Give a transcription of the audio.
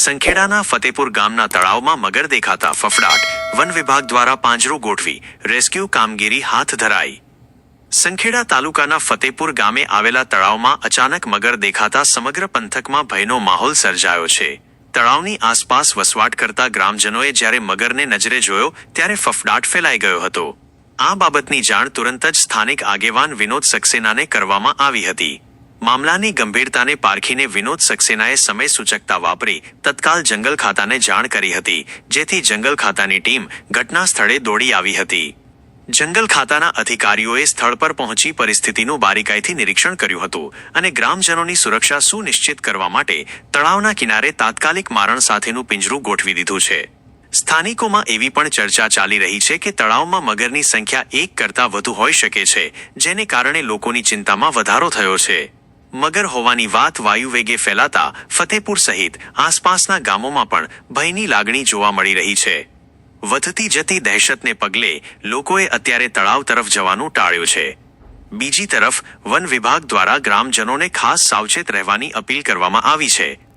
સંખેડાના ફતેપુર ગામના તળાવમાં મગર દેખાતા ફફડાટ વન વિભાગ દ્વારા પાંજરું ગોઠવી રેસ્ક્યુ કામગીરી હાથ ધરાઈ. સંખેડા તાલુકાના ફતેપુર ગામે આવેલા તળાવમાં અચાનક મગર દેખાતા સમગ્ર પંથકમાં ભયનો માહોલ સર્જાયો છે. તળાવની આસપાસ વસવાટ કરતા ગ્રામજનોએ જ્યારે મગરને નજરે જોયો ત્યારે ફફડાટ ફેલાઈ ગયો હતો. આ બાબતની જાણ તુરંત જ સ્થાનિક આગેવાન વિનોદ સક્સેનાને કરવામાં આવી હતી. મામલાની ગંભીરતાને પારખીને વિનોદ સક્સેનાએ સમય સૂચકતા વાપરી તત્કાલ જંગલ ખાતાને જાણ કરી હતી, જેથી જંગલ ખાતાની ટીમ ઘટના સ્થળે દોડી આવી હતી. જંગલ ખાતાના અધિકારીઓએ સ્થળ પર પહોંચી પરિસ્થિતિનું બારીકાઈથી નિરીક્ષણ કર્યું હતું અને ગ્રામજનોની સુરક્ષા સુનિશ્ચિત કરવા માટે તળાવના કિનારે તાત્કાલિક મારણ સાથેનું પિંજરું ગોઠવી દીધું છે. સ્થાનિકોમાં એવી પણ ચર્ચા ચાલી રહી છે કે તળાવમાં મગરની સંખ્યા એક કરતાં વધુ હોઈ શકે છે, જેને કારણે લોકોની ચિંતામાં વધારો થયો છે. મગર હોવાની વાત વાયુવેગે ફેલાતા ફતેપુર સહિત આસપાસના ગામોમાં પણ ભયની લાગણી જોવા મળી રહી છે. વધતી જતી દહેશતને પગલે લોકોએ અત્યારે તળાવ તરફ જવાનું ટાળ્યું છે. બીજી તરફ વન વિભાગ દ્વારા ગ્રામજનોને ખાસ સાવચેત રહેવાની અપીલ કરવામાં આવી છે.